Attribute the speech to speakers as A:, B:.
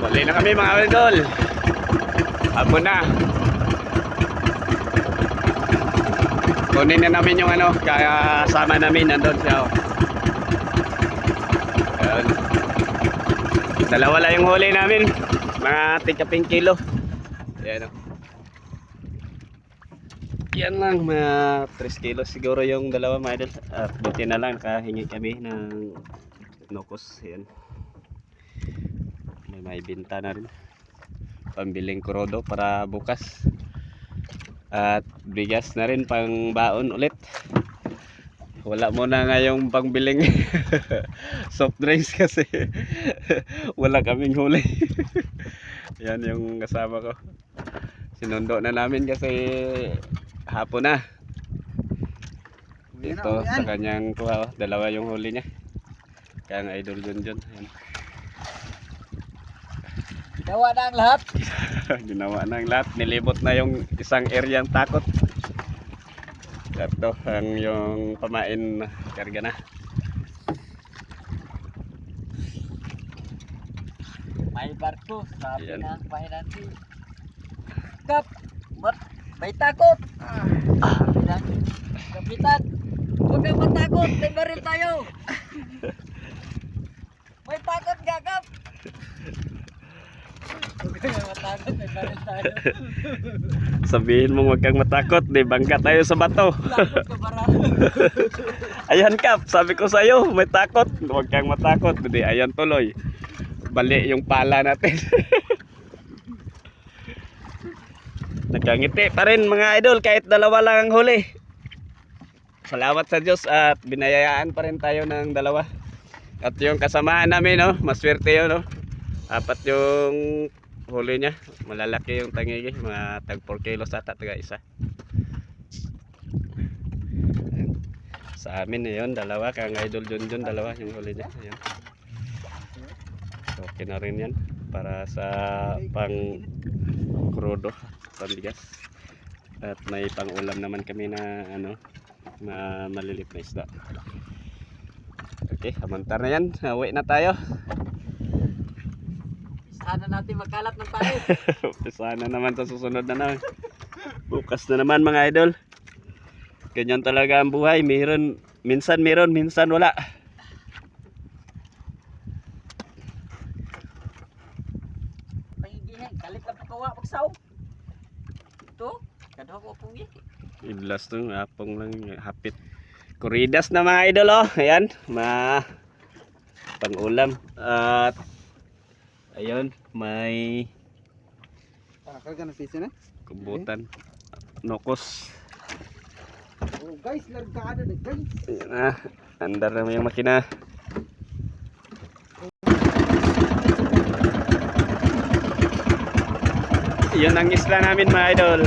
A: Huli na kami mga idol. Hapon na. Kunin na namin yung ano, kasama namin nandun siya. oh. Ayun. Dalawa lang yung huli namin. Mga tigaping kilo. Yan o. Yan lang, mga 3 kilos siguro yung dalawa mga idol. At buti na lang, nakahingi kami ng nokos. Yan. May may binta na rin. Pambiling kurodo para bukas. At bigas na rin pang baon ulit. Wala muna nga yung pangbiling soft drinks kasi wala kaming huli. Yan yung kasama ko. Sinundo na namin kasi hapon na.
B: Uwi na,
A: Ito
B: uwian.
A: sa kanyang kuha, oh, dalawa yung huli niya. Kaya nga idol dun dun. Ayan.
B: Gawa na ang lahat.
A: Ginawa na ang lahat. Nilibot na yung isang area ng takot. Ito ang yung pamain karga na.
B: May barko. Sabi
A: Yan.
B: ng pahinanti. Kap. Mat. May takot. Ng kapitan. Huwag kang matakot. May baril tayo. May takot ka, Kap. Huwag kang matakot. May baril tayo.
A: Sabihin mo huwag kang matakot. Di bangka tayo sa bato. Ayan kap, sabi ko sa'yo, may takot. Huwag kang matakot. Hindi, ayan tuloy. Bali yung pala natin. Nagkangiti pa rin mga idol kahit dalawa lang ang huli. Salamat sa Diyos at binayayaan pa rin tayo ng dalawa. At yung kasamahan namin, no, maswerte yun, no. Apat yung huli niya. Malalaki yung tangigi, mga tag 4 kilos ata, taga isa. Sa amin yun, dalawa. Kang idol dun dun, dalawa yung huli niya. Ayan. Okay na rin yan. Para sa pang krudo, pambigas. At may pang ulam naman kami na ano, na malilit na isda. Okay, amantar na yan. Uwi na tayo.
B: Sana natin magkalat ng tayo.
A: Sana naman sa susunod na naman. Bukas na naman mga idol. Ganyan talaga ang buhay. Meron, minsan meron, minsan wala.
B: Pangigihin. Kalit na pagkawa. Pagsaw. Ito. Kadwa ko pungi.
A: Iblas to, apong lang hapit. Kuridas na mga idol oh. Ayan, ma pang-ulam at ayun, may kumbutan. Nokos.
C: Oh guys, largada na guys.
A: Ayan na, andar na yung makina. Yun ang isla namin mga idol.